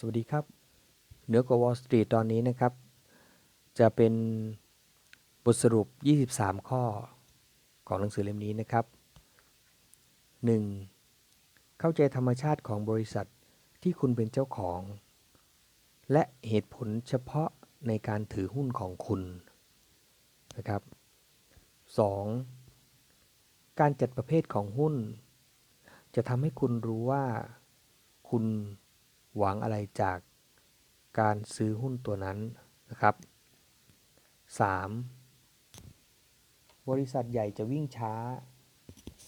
สวัสดีครับเหนือกว่า Wall Street ตอนนี้นะครับ จะเป็นบทสรุป 23 ข้อของหนังสือเล่มนี้นะครับ 1. เข้าใจธรรมชาติของบริษัทที่คุณเป็นเจ้าของ และเหตุผลเฉพาะในการถือหุ้นของคุณนะครับ 2. การจัดประเภทของหุ้น จะทำให้คุณรู้ว่าคุณ หวังอะไรจากการซื้อหุ้นตัวนั้นนะครับ 3. บริษัทใหญ่จะวิ่งช้า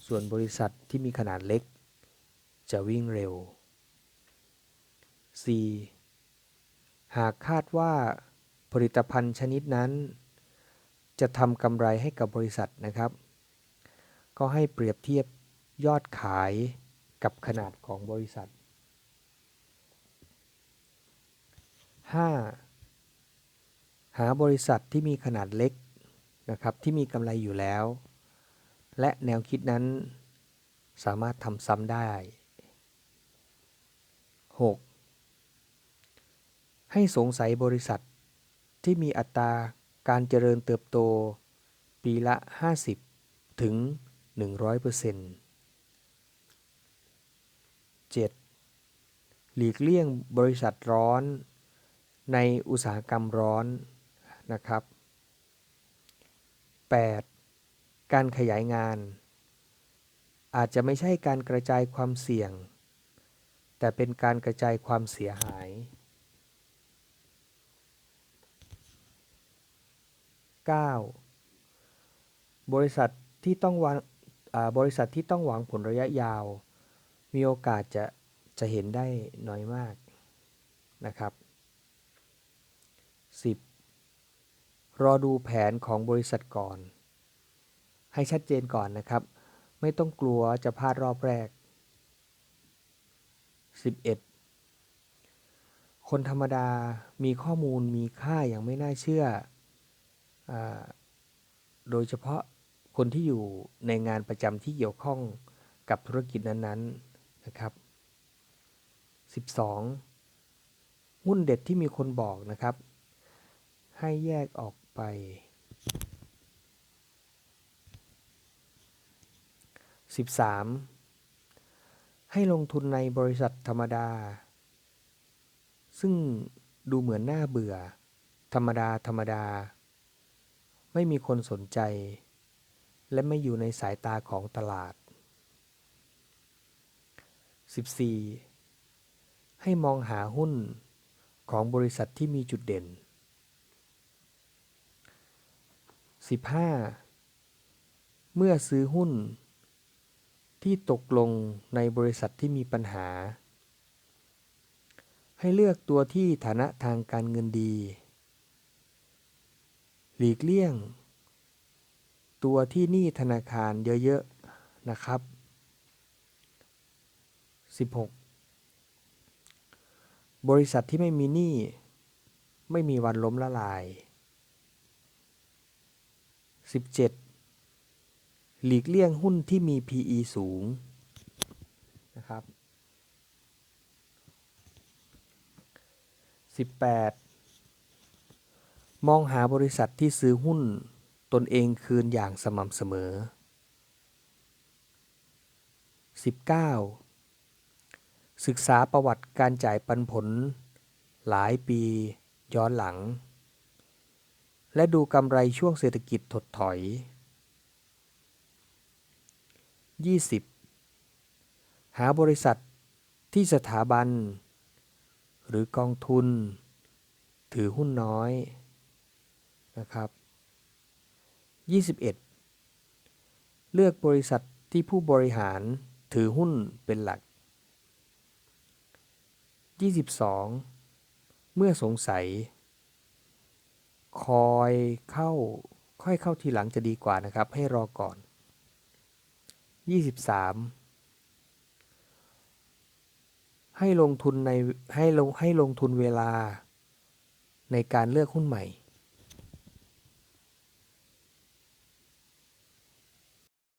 ส่วนบริษัทที่มีขนาดเล็ก จะวิ่งเร็ว 4. หากคาดว่าผลิตภัณฑ์ชนิดนั้น จะทำกำไรให้กับบริษัทนะครับ ก็ให้เปรียบเทียบยอดขายกับขนาดของบริษัท 5. หาบริษัทที่มีขนาดเล็กนะครับที่มีกำไรอยู่แล้ว และแนวคิดนั้นสามารถทำซ้ำได้ 6. ให้สงสัยบริษัทที่มีอัตราการเจริญเติบโต ปีละ 50 ถึง 100% 7. หลีกเลี่ยงบริษัทร้อน ในอุตสาหกรรมร้อนนะครับ 8. การขยายงาน อาจจะไม่ใช่การกระจายความเสี่ยง แต่เป็นการกระจายความเสียหาย 9. บริษัทที่ต้องวางบริษัทที่ต้องหวังผลระยะยาว มีโอกาสจะจะเห็นได้น้อยมากนะครับ 10. รอดูแผนของบริษัทก่อน ให้ชัดเจนก่อนนะครับ ไม่ต้องกลัวจะพลาดรอบแรก 11. คนธรรมดามีข้อมูลมีค่าอย่างไม่น่าเชื่ออโดยเฉพาะคนที่อยู่ในงานประจำที่เกี่ยวข้องกับธุรกิจนั้นๆนะครับ 12. หุ้นเด็ดที่มีคนบอกนะครับ ให้แยกออกไป 13. ให้ลงทุนในบริษัทธรรมดา ซึ่งดูเหมือนน่าเบื่อ ธรรมดา ธรรมดา ไม่มีคนสนใจ และไม่อยู่ในสายตาของตลาด 14. ให้มองหาหุ้นของบริษัทที่มีจุดเด่น 15. เมื่อซื้อหุ้น ที่ตกลงในบริษัทที่มีปัญหา ให้เลือกตัวที่ฐานะทางการเงินดี หลีกเลี่ยง ตัวที่หนี้ธนาคารเยอะ ๆ นะครับ 16. บริษัทที่ไม่มีหนี้ไม่มีวันล้มละลาย 17. หลีกเลี่ยงหุ้นที่มี PE สูงนะครับ 18. มองหาบริษัทที่ซื้อหุ้นตนเองคืนอย่างสม่ำเสมอ 19. ศึกษาประวัติการจ่ายปันผล หลายปีย้อนหลัง และดูกำไรช่วงเศรษฐกิจถดถอย 20. หาบริษัทที่สถาบัน หรือกองทุน ถือหุ้นน้อยนะครับ 21. เลือกบริษัทที่ผู้บริหารถือหุ้นเป็นหลัก 22. เมื่อสงสัย คอยเข้าค่อยเข้าทีหลังจะดีกว่านะครับ ให้รอก่อน 23. ให้ลงทุนในให้ลงให้ลงทุนเวลาในการเลือกหุ้นใหม่